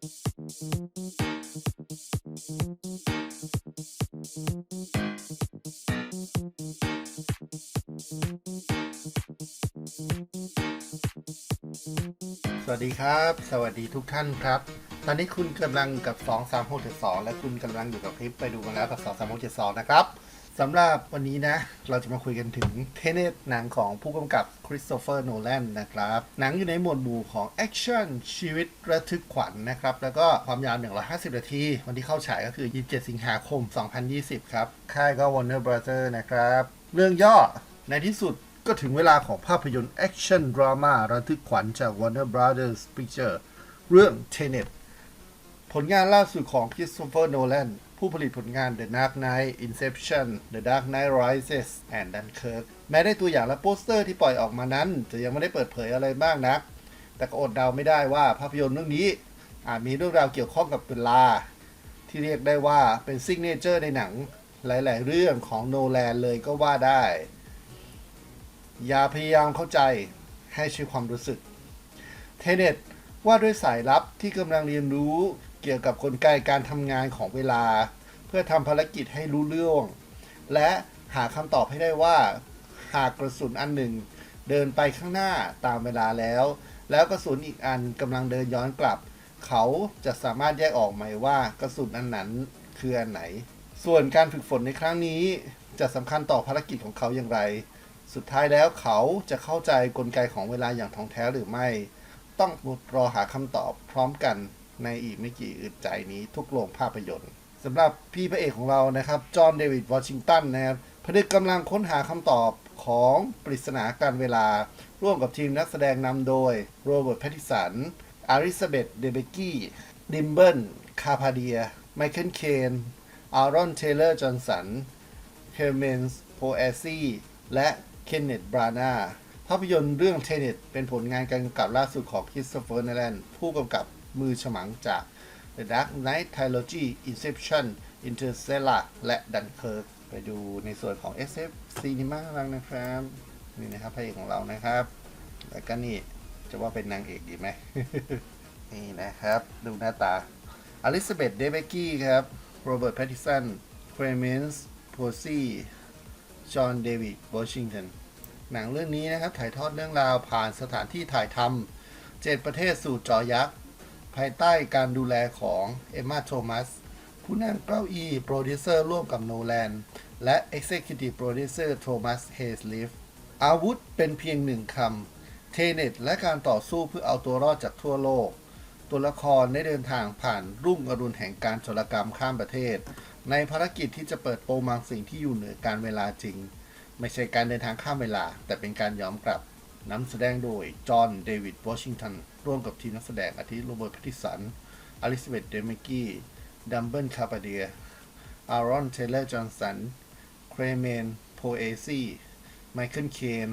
สวัสดีครับ สวัสดีทุกท่านครับ ตอนนี้คุณกำลังกับ 2 3 6 7 2 และคุณกำลังอยู่กับคลิปไปดูกันแล้วกับ 2 3 6 7 2 นะครับ สำหรับวันนี้นะ เราจะมาคุยกันถึงเทเนตหนังของผู้กำกับคริสโตเฟอร์โนแลนนะครับ หนังอยู่ในหมวดหมู่ของแอคชั่นชีวิตระทึกขวัญนะครับ แล้วก็ความยาว 150 นาที วันที่เข้าฉายก็คือ 27 สิงหาคม 2020 ครับ ค่ายก็ Warner Brother นะครับ เรื่องย่อในที่สุดก็ถึงเวลาของภาพยนตร์แอคชั่นดราม่าระทึกขวัญจาก Warner Brothers Picture เรื่อง Tenet ผลงานล่าสุดของ Christopher Nolan ผู้ผลิตผลงาน The Dark Knight Inception The Dark Knight Rises and Dunkirk แม้ได้ตัวอย่างและโปสเตอร์ที่ปล่อยออกมานั้น จะยังไม่ได้เปิดเผยอะไรมากนัก แต่ก็อดเดาไม่ได้ว่าภาพยนตร์เรื่องนี้อาจมีเรื่องราวเกี่ยวข้องกับเวลา ที่เรียกได้ว่าเป็นซิกเนเจอร์ในหนังหลาย ๆ เรื่องของโนแลนเลยก็ว่าได้ อย่าพยายามเข้าใจให้ใช้ความรู้สึก เทเนตว่าด้วยสายลับที่กำลังเรียนรู้ เกี่ยวกับกลไกการทำงานของเวลา เพื่อทำภารกิจให้รู้เรื่อง และหาคำตอบให้ได้ว่า หากกระสุนอันหนึ่ง เดินไปข้างหน้าตามเวลาแล้ว แล้วกระสุนอีกอันกำลังเดินย้อนกลับ เขาจะสามารถแยกออกไหมว่ากระสุนอันนั้นคืออันไหน ส่วนการฝึกฝนในครั้งนี้จะสำคัญต่อภารกิจของเขาอย่างไร สุดท้ายแล้วเขาจะเข้าใจกลไกของเวลาอย่างท่องแท้หรือไม่ ต้องรอหาคำตอบพร้อมกัน ในอีกไม่กี่อึดใจนี้ทุกโรงภาพยนตร์สำหรับพี่พระเอกของเรานะครับ จอห์นเดวิดวอชิงตันนะครับผนึกกำลังค้นหาคำตอบของปริศนาการเวลา ร่วมกับทีมนักแสดงนำโดยโรเบิร์ตแพติสัน อาริซาเบธเดเบกี้ ดิมเบิล คาพาเดีย ไมเคิลเคน อารอน เทเลอร์ จอห์นสัน เฮลเมนส์ โพเอซีและเคนเนตบรานาภาพยนตร์เรื่องเทเนตเป็นผลงานการกำกับล่าสุดของคริสโตเฟอร์ n นแลนผู้กำกับ มือฉมังจาก The Dark Knight Trilogy Inception Interstellar และ Dunkirk ไปดูในส่วนของ SF Cinema บ้างนะครับ นี่นะครับพระเอกของเรานะครับ แล้วก็นี่จะว่าเป็นนางเอกดีไหม นี่นะครับ ดูหน้าตาอลิซาเบธเดเบกี้ครับโรเบิร์ตแพตติสันเครเมนส์โพซี่จอห์นเดวิดวอชิงตันหนังเรื่องนี้นะครับ ถ่ายทอดเรื่องราวผ่านสถานที่ถ่ายทำเจ็ดประเทศสู่จอยักษ์ ภายใต้การดูแลของเอมมาโทมัสผู้นั่งเก้าอี้โปรดิวเซอร์ร่วมกับโนแลนและ Executive Producer โทมัสเฮสลิฟอาวุธเป็นเพียงหนึ่งคำ เทเน็ตและการต่อสู้เพื่อเอาตัวรอดจากทั่วโลก ตัวละครได้เดินทางผ่านรุ่งอรุณแห่งการโจรกรรมข้ามประเทศ ในภารกิจที่จะเปิดโปงบางสิ่งที่อยู่เหนือการเวลาจริง ไม่ใช่การเดินทางข้ามเวลา แต่เป็นการย้อนกลับนำแสดงโดยจอห์นเดวิดวอชิงตัน ร่วมกับทีมนักแสดงอาทิโรเบิร์ตแพตติสัน อลิซาเบธเดเมกี้ ดัมเบิลคาปาเดีย อารอน เทเลอร์ จอห์นสัน เครเมน โพเอซีไมเคิล เคน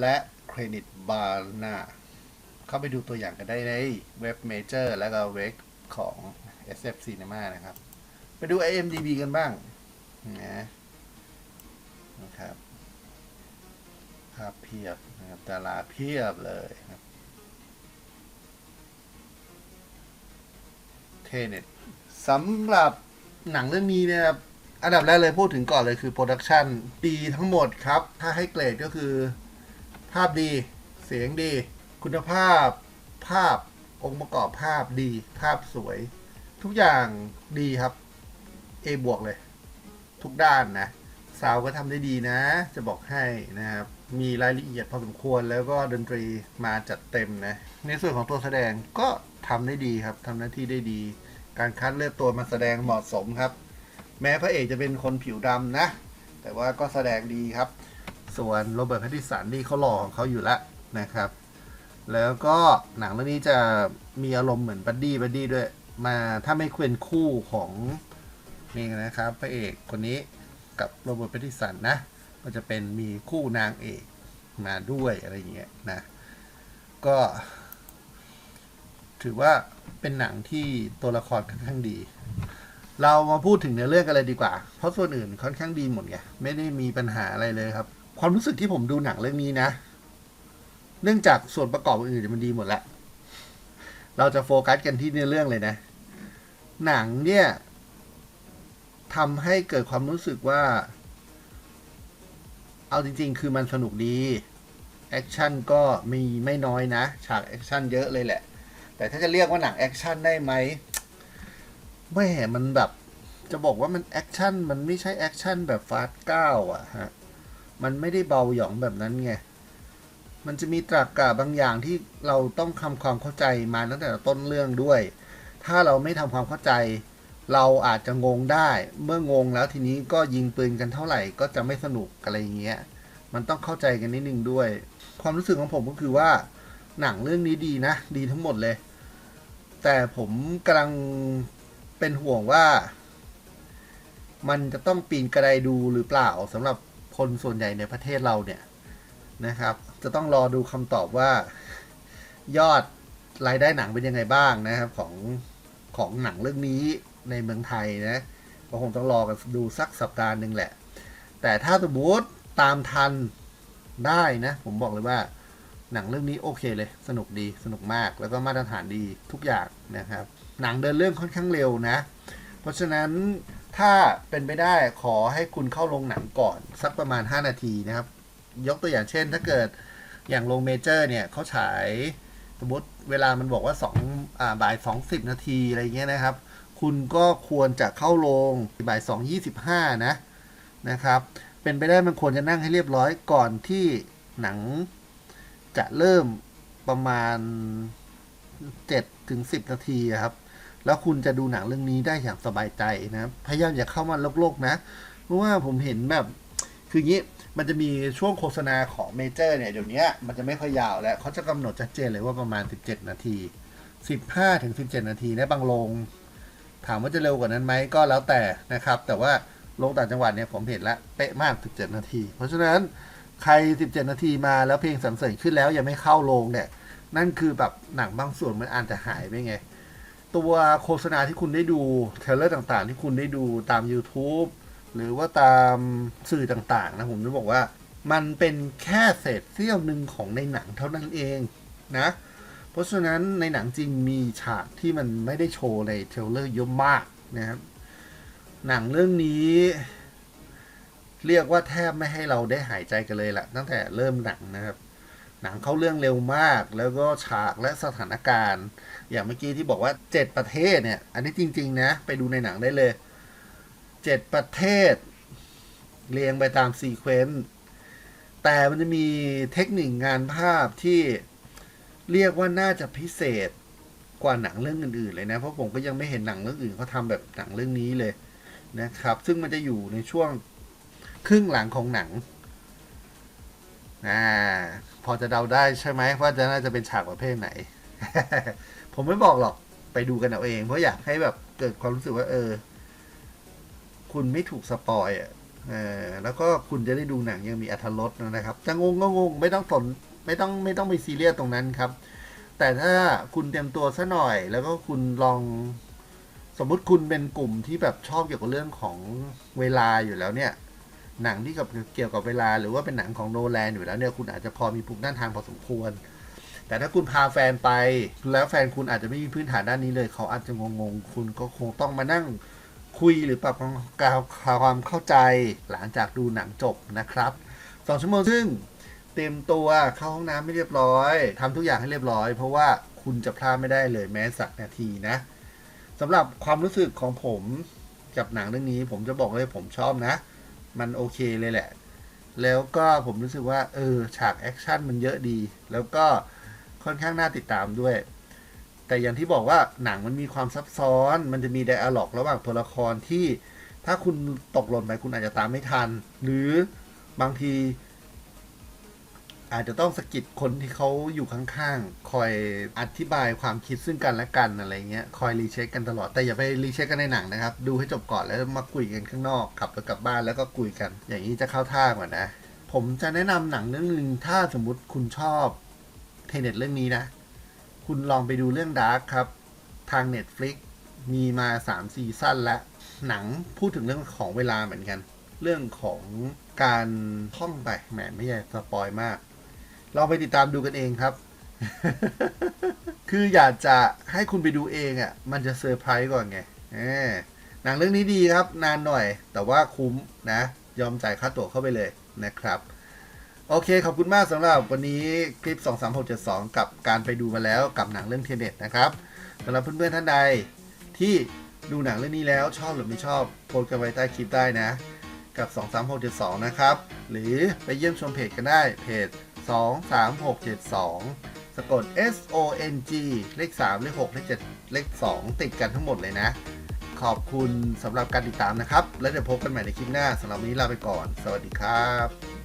และเครดิตบาร์นาเข้าไปดูตัวอย่างกันได้ในเว็บเมเจอร์และก็เว็บของ SF Cinema นะครับ ไปดู IMDb กันบ้างนะนะครับภาพเพียบนะครับดาราเพียบเลยครับ เทเน็ตสำหรับหนังเรื่องนี้เนี่ยครับอันดับแรกเลยพูดถึงก่อนเลยคือโปรดักชันดีทั้งหมดครับ ถ้าให้เกรดก็คือ ภาพดี เสียงดี คุณภาพ ภาพองค์ประกอบภาพดี ภาพสวย ทุกอย่างดีครับ A บวกเลย ทุกด้านนะซาวก็ทำได้ดีนะ จะบอกให้นะครับ มีรายละเอียดพอสมควรแล้วก็ดนตรีมาจัดเต็มนะ ในส่วนของตัวแสดงก็ทำได้ดีครับทำหน้าที่ได้ดี การคัดเลือกตัวมาแสดงเหมาะสมครับ แม้พระเอกจะเป็นคนผิวดำนะ แต่ว่าก็แสดงดีครับ ส่วนโรเบิร์ตแพตติสันนี่เขาหล่อของเขาอยู่แล้วนะครับ แล้วก็หนังเรื่องนี้จะมีอารมณ์เหมือนบัดดี้บัดดี้ด้วย มาถ้าไม่เควนคู่ของนี่นะครับ พระเอกคนนี้กับโรเบิร์ตแพตติสันนะ ก็จะเป็นมีคู่นางเอกมาด้วยอะไรอย่างเงี้ยนะ ก็ ถือว่าเป็นหนังที่ตัวละครค่อนข้างดี เรามาพูดถึงเนื้อเรื่องกันเลยดีกว่า เพราะส่วนอื่นค่อนข้างดีหมดไงไม่ได้มีปัญหาอะไรเลยครับ ความรู้สึกที่ผมดูหนังเรื่องนี้นะ เนื่องจากส่วนประกอบอื่นมันดีหมดแล้วเราจะโฟกัสกันที่เนื้อเรื่องเลยนะ หนังเนี่ยทำให้เกิดความรู้สึกว่า เอาจริง ๆ คือมันสนุกดี แอคชั่นก็มีไม่น้อยนะ ฉากแอคชั่นเยอะเลยแหละ แต่ถ้าจะเรียกว่าหนังแอคชั่นได้ไหมแม่มันแบบ จะบอกว่ามันแอคชั่นมันไม่ใช่แอคชั่นแบบฟาสต์เก้าอะฮะ มันไม่ได้เบาหยองแบบนั้นไง มันจะมีตรากกะบางอย่างที่เราต้องทำความเข้าใจมาตั้งแต่ต้นเรื่องด้วย ถ้าเราไม่ทำความเข้าใจ เราอาจจะงงได้ เมื่องงแล้วทีนี้ก็ยิงปืนกันเท่าไหร่ก็จะไม่สนุกอะไรเงี้ย มันต้องเข้าใจกันนิดนึงด้วย ความรู้สึกของผมก็คือว่าหนังเรื่องนี้ดีนะ ดีทั้งหมดเลย แต่ผมกำลังเป็นห่วงว่า มันจะต้องปีนกระไดดูหรือเปล่าสำหรับคนส่วนใหญ่ในประเทศเราเนี่ยนะครับ จะต้องรอดูคำตอบว่า ยอดรายได้หนังเป็นยังไงบ้างนะครับ ของของหนังเรื่องนี้ในเมืองไทยนะก็คงต้องรอกันดูสักสัปดาห์หนึ่งแหละ แต่ถ้าสมมติตามทันได้นะ ผมบอกเลยว่า หนังเรื่องนี้โอเคเลย สนุกดีสนุกมากแล้วก็มาตรฐานดีทุกอย่างนะครับ หนังเดินเรื่องค่อนข้างเร็วนะ เพราะฉะนั้นถ้าเป็นไปได้ขอให้คุณเข้าโรงหนังก่อน สักประมาณ 5 นาทีนะครับ ยกตัวอย่างเช่น ถ้าเกิดอย่างโรงเมเจอร์เนี่ยเขาฉายสมมติเวลามันบอกว่า2อ่าบ่าย 2 0 นาทีอะไรเงี้ยนะครับ คุณก็ควรจะเข้าโรงบ่าย 2 25 นะนะครับ เป็นไปได้มันควรจะนั่งให้เรียบร้อยก่อนที่หนัง จะเริ่มประมาณ7ถึง10นาทีครับ แล้วคุณจะดูหนังเรื่องนี้ได้อย่างสบายใจนะพยายามอย่าเข้ามาโลกๆนะ เพราะว่าผมเห็นแบบ คืออย่างนี้มันจะมีช่วงโฆษณาของเมเจอร์เนี่ย เดี๋ยวนี้มันจะไม่ค่อยยาวแล้วเขาจะกำหนดชัดเจนเลยว่าประมาณ 17 นาที 15 ถึง 17 นาทีในบางโรง ถามว่าจะเร็วกว่านั้นไหมก็แล้วแต่นะครับ แต่ว่าโรงต่างจังหวัดเนี่ยผมเห็นแล้วเป๊ะมาก 17 นาที เพราะฉะนั้น ใคร 17 นาทีมาแล้วเพลงสรรเสริญขึ้นแล้วยังไม่เข้าโรงเนี่ย นั่นคือแบบหนังบางส่วนมันอาจจะหายไปไง ตัวโฆษณาที่คุณได้ดูเทเลอร์ต่างๆ ที่คุณได้ดูตาม YouTube หรือว่าตามสื่อต่างๆนะผมจะบอกว่ามันเป็นแค่เศษเสี้ยวหนึ่งของในหนังเท่านั้นเองนะ เพราะฉะนั้นในหนังจริงมีฉากที่มันไม่ได้โชว์ในเทเลอร์เยอะมากนะครับหนังเรื่องนี้ เรียกว่าแทบไม่ให้เราได้หายใจกันเลยแหละตั้งแต่เริ่มหนังนะครับ หนังเข้าเรื่องเร็วมาก แล้วก็ฉากและสถานการณ์ อย่างเมื่อกี้ที่บอกว่าเจ็ดประเทศเนี่ย อันนี้จริง ๆ นะ ไปดูในหนังได้เลยเจ็ดประเทศ เรียงไปตามซีเควนต์แต่มันจะมีเทคนิคงานภาพที่เรียกว่าน่าจะพิเศษกว่าหนังเรื่องอื่นๆเลยนะ เพราะผมก็ยังไม่เห็นหนังเรื่องอื่นเขาทำแบบหนังเรื่องนี้เลยนะครับ ซึ่งมันจะอยู่ในช่วง ครึ่งหลังของหนังอ่าพอจะเดาได้ใช่ไหมว่าจะน่าจะเป็นฉากประเภทไหน ผมไม่บอกหรอกไปดูกันเอาเอง เพราะอยากให้แบบเกิดความรู้สึกว่า เออ คุณไม่ถูกสปอยอะเออแล้วก็คุณจะได้ดูหนังยังมีอัธรสนะครับ จะงงก็งงไม่ต้องสนไม่ต้องไม่ต้องไปซีเรียสตรงนั้นครับ แต่ถ้าคุณเตรียมตัวซะหน่อย แล้วก็คุณลอง สมมุติคุณเป็นกลุ่มที่แบบชอบเกี่ยวกับเรื่องของเวลาอยู่แล้วเนี่ย หนังที่เกี่ยวกับเวลา หรือว่าเป็นหนังของโนแลนอยู่แล้วเนี่ยคุณอาจจะพอมีภูมิต้านทานพอสมควร แต่ถ้าคุณพาแฟนไป แล้วแฟนคุณอาจจะไม่มีพื้นฐานด้านนี้เลย เขาอาจจะงงๆ คุณก็คงต้องมานั่งคุยหรือปรับความเข้าใจหลังจากดูหนังจบนะครับสองชั่วโมงซึ่งเตรียมตัวเข้าห้องน้ำให้เรียบร้อยทำทุกอย่างให้เรียบร้อย เพราะว่าคุณจะพลาดไม่ได้เลยแม้สักนาทีนะสำหรับความรู้สึกของผมกับหนังเรื่องนี้ ผมจะบอกเลยผมชอบนะ มันโอเคเลยแหละ แล้วก็ผมรู้สึกว่า เออ ฉากแอคชั่นมันเยอะดี แล้วก็ค่อนข้างน่าติดตามด้วย แต่อย่างที่บอกว่าหนังมันมีความซับซ้อน มันจะมีไดอะล็อกระหว่างตัวละครที่ ถ้าคุณตกหล่นไปคุณอาจจะตามไม่ทัน หรือบางที อาจจะต้องสะกิดคนที่เขาอยู่ข้างๆ คอยอธิบายความคิดซึ่งกันและกันอะไรเงี้ย คอยรีเช็คกันตลอด แต่อย่าไปรีเช็คกันในหนังนะครับ ดูให้จบก่อนแล้วมาคุยกันข้างนอก ขับรถกลับบ้านแล้วก็คุยกัน อย่างนี้จะเข้าท่ากว่านะ ผมจะแนะนำหนังเรื่องหนึ่งถ้าสมมุติคุณชอบเทเน็ตเรื่องนี้นะ คุณลองไปดูเรื่องดาร์กครับ ทาง Netflix มีมา3ซีซั่นแล้วหนังพูดถึงเรื่องของเวลาเหมือนกัน เรื่องของการท่องไปแหมไม่ใช่สปอยมาก ลองไปติดตามดูกันเองครับ คืออยากจะให้คุณไปดูเองอะ่ะ มันจะเซอร์ไพรส์ก่อนไงเออหนังเรื่องนี้ดีครับ นานหน่อย แต่ว่าคุ้มนะ ยอมจ่ายค่าตั๋วเข้าไปเลยนะครับ โอเค ขอบคุณมากสำหรับวันนี้คลิป 23672 กับการไปดูมาแล้วกับหนังเรื่องเทเน็ตนะครับสำหรับเพื่อนๆท่านใดที่ดูหนังเรื่องนี้แล้วชอบหรือไม่ชอบโพสต์กันไว้ใต้คลิปได้นะ กับ 23672 นะครับ หรือไปเยี่ยมชมเพจกันได้เพจ 23672 สะกด S O N G เลข 3 เลข 6 เลข 7 เลข 2 ติดกันทั้งหมดเลยนะ ขอบคุณสำหรับการติดตามนะครับ แล้วเดี๋ยวพบกันใหม่ในคลิปหน้าสำหรับวันนี้ลาไปก่อน สวัสดีครับ